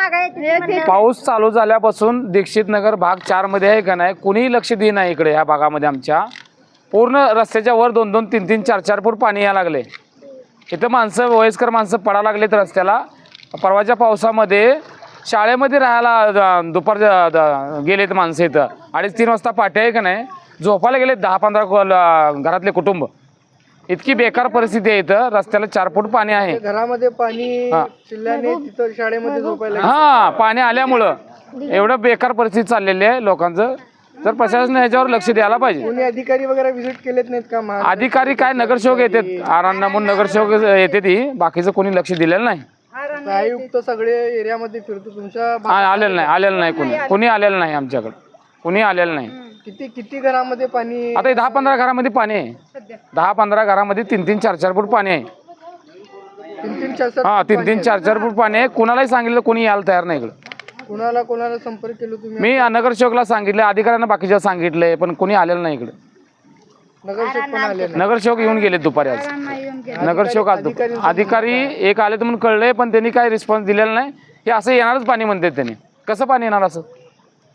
मागा येते पाऊस चालू झाल्यापासून दीक्षित नगर भाग चारमध्ये आहे का नाही? कुणीही लक्ष देई नाही इकडे या भागामध्ये आमच्या. पूर्ण रस्त्याच्या वर दोन दोन तीन तीन चार चार फूट पाणी यायला लागले. इथं माणसं वयस्कर माणसं पडा लागलेत रस्त्याला. परवाच्या पावसामध्ये शाळेमध्ये राहायला द- दुपारच्या द- गेलेत माणसं इथं. अडीच तीन वाजता पाठी आहे का नाही? झोपायला गेलेत दहा पंधरा घरातले कुटुंब. इतकी बेकार परिस्थिती आहे इथं. रस्त्याला चार फूट पाणी आहे. घरामध्ये पाणी हा. शिरल्याने तिथं शाळेमध्ये झोपायला हा पाणी आल्यामुळं. एवढं बेकार परिस्थिती चाललेली आहे लोकांचं. तर प्रशासन याच्यावर लक्ष द्यायला पाहिजे. कोणी अधिकारी वगैरे व्हिजिट केलेत नाहीत का महा अधिकारी काय नगरसेवक येतात? आरांना म्हणून नगरसेवक येते ती बाकीचं कोणी लक्ष दिलेलं नाही. आयुक्त सगळे एरियामध्ये फिरतो. तुमच्या भा- आ- आलेलं नाही आलेलं नाही कोणी. कोणी आलेलं नाही आमच्याकडे. कोणी आलेलं नाही. किती किती घरामध्ये पाणी आता हे दहा पंधरा घरामध्ये पाणी आहे. दहा पंधरा घरामध्ये तीन तीन चार चार फूट पाणी आहे. तीन तीन चार चार हा तीन तीन चार चार फूट पाणी आहे. कुणालाही सांगितलं कोणी यायला तयार नाही इकडं. कुणाला कोणाला संपर्क केलो तुम्ही? मी नगरसेवकला सांगितलं अधिकाऱ्यांना बाकीच्या सांगितलंय पण कोणी आलेलं नाही इकडं. नगरसेवक पण आले नाही. नगरसेवक येऊन गेले दुपारी आज. नगरसेवक आज दुपारी. अधिकारी एक आले तर म्हणून कळले पण त्यांनी काय रिस्पॉन्स दिलेला नाही. हे असं येणारच पाणी म्हणतात त्यांनी. कसं पाणी येणार असं?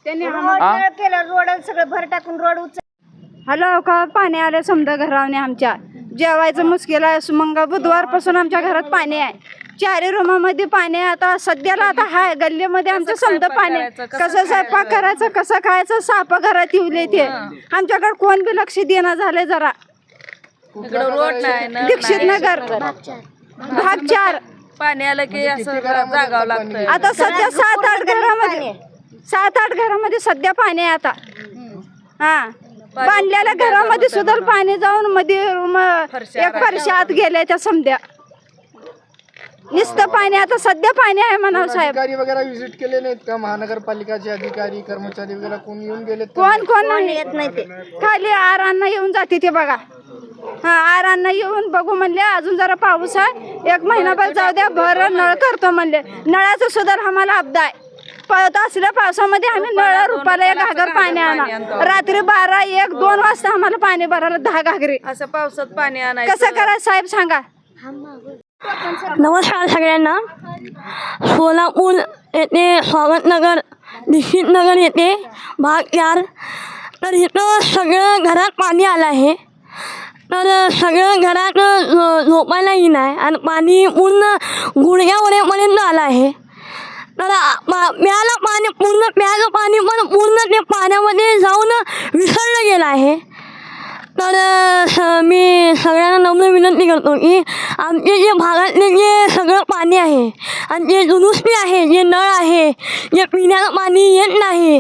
रोड केलं रोड सगळं भर टाकून रोड उचल हॅलो का पाणी आलं समजा घरावने आमच्या? जेवायचं मुश्किल आहे मग बुधवारपासून आमच्या घरात पाणी आहे. चारी रूमामध्ये पाणी आहे. आता सध्याला आता हाय गल्लीमध्ये आमचं समजा पाणी आहे. कसं स्वयंपाक करायचं? कसं खायचं? साप घरात येऊले ते. आमच्याकडे कोण बी लक्ष देणं झाले जरा. दीक्षित नगर. भाग चार. पाणी आलं की असं जागावं लागतं आता सध्या सात आठ घरामध्ये. सात आठ घरामध्ये सध्या पाणी आहे आता. हा. बांधलेल्या घरामध्ये सुद्धा पाणी जाऊन मध्ये एक फरशी आत गेल्या त्या समध्या नुसतं पाणी आता सध्या पाणी आहे म्हणा साहेब. अधिकारी वगैरे व्हिजिट केले नाहीत का? महानगरपालिकाचे अधिकारी कर्मचारी वगैरे कोण येऊन गेलेत का? कोण कोण नाही. येत नाही ते. खाली आरांना येऊन जाते ते बघा. हा आरांना येऊन बघू म्हणले अजून जरा पाऊस आहे. एक महिनाभर जाऊ द्या भर नळ करतो म्हणले. नळाचं सुद्धा आम्हाला अपदा आहे. असल्या पावसामध्ये आम्ही नळ रुपाला एक घागर पाणी आणा. रात्री बारा एक दोन वाजता आम्हाला पाणी भरायला दहा घागरी. असं पावसात पाणी आणायचं. कसं करायचं साहेब सांगा. नमस्कार सगळ्यांना. सोलापूर येथे स्वागतनगर नगर येथे भाग चार. तर इथं सगळं घरात पाणी आलं आहे. तर सगळं घरात झो झोपायलाही नाही आणि पाणी पूर्ण गुडघ्यावरेपर्यंत आलं आहे. तर पा- पाणी पूर्ण प्यायचं पाणी पण पूर्ण ते पाण्यामध्ये जाऊन विसरलं गेलं आहे. तर स- मी सगळ्यांना नम्र विनंती करतो की आमचे जे भागातले जे सगळं पाणी आहे आणि जे दुरुस्ती आहे जे नळ आहे जे पिण्याचं पाणी येत नाही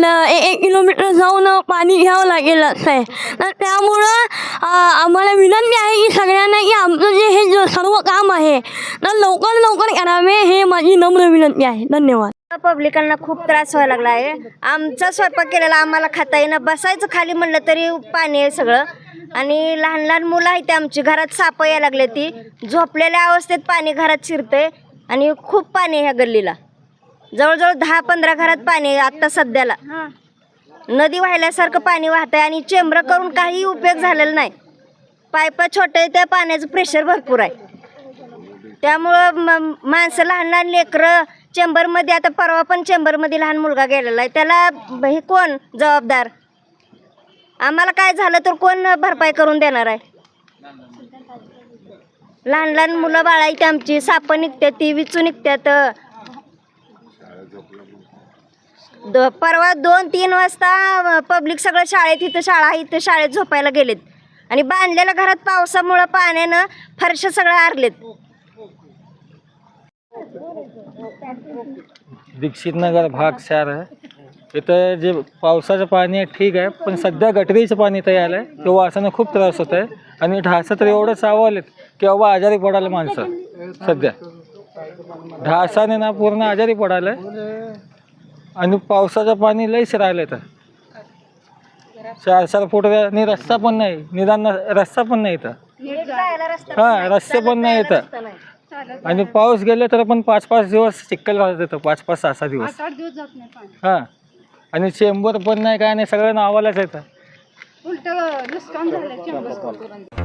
ल- एक एक किलोमीटर जाऊन पाणी घ्यावं लागेल असं आहे. तर त्यामुळं आम्हाला विनंती आहे की सगळ्यांना की आमचं जे हे सर्व काम आहे तर लवकर लवकर करावे हे माझी नम्र विनंती आहे. धन्यवाद. पब्लिकांना खूप त्रास व्हायला लागला आहे. आमचा स्वयंपाक केलेला आम्हाला खाता येणं बसायचं खाली म्हणलं तरी पाणी आहे सगळं. आणि लहान लहान मुलं आहेत ते आमची घरात साप यायला लागले ती. झोपलेल्या अवस्थेत पाणी घरात शिरतंय आणि खूप पाणी आहे ह्या गल्लीला. जवळजवळ दहा पंधरा घरात पाणी आहे आत्ता सध्याला. नदी वाहिल्यासारखं पाणी वाहत आहे आणि चेंबर करून काही उपयोग झालेला नाही. पाईपा छोटे आहे, त्या पाण्याचं प्रेशर भरपूर आहे. त्यामुळं माणसं लहान लहान लेकरं चेंबरमध्ये आता परवा पण चेंबरमध्ये लहान मुलगा गेलेला आहे. त्याला हे कोण? जबाबदार. आम्हाला काय झालं तर कोण भरपाई करून देणार आहे? लहान लहान मुलं बाळायची आमची. साप निघतात ती विचू निघतात. द परवा दोन तीन वाजता पब्लिक सगळं शाळेत इथं शाळा आहे इथं शाळेत झोपायला गेलेत. आणि बांधलेल्या घरात पावसामुळं पाण्यानं फरशा सगळं आरलेत. दीक्षित नगर भाग चार आहे इथं जे पावसाचं पाणी आहे ठीक आहे पण सध्या गटरीचं पाणी इथं आलं आहे. ते वासानं खूप त्रास होत आहे. आणि ढासं तर एवढं चावलेत की बाबा आजारी पडायला माणसं सध्या. ढासाने ना पूर्ण आजारी पडायला आणि पावसाचं पाणी लईच राहिलं तर चार चार फूट आणि रस्ता पण नाही. निदान रस्ता पण नाही इथं. हां रस्ते पण नाही इथं. आणि पाऊस गेले तर पण पाच पाच दिवस चिखल राहत येतं पाच पाच सहा सहा दिवस. आठ दिवस जात नाही पाणी. हां. आणि चेंबर पण नाही काय नाही सगळं नावालाच येतं. उलट नुकसान झालं चेंबर.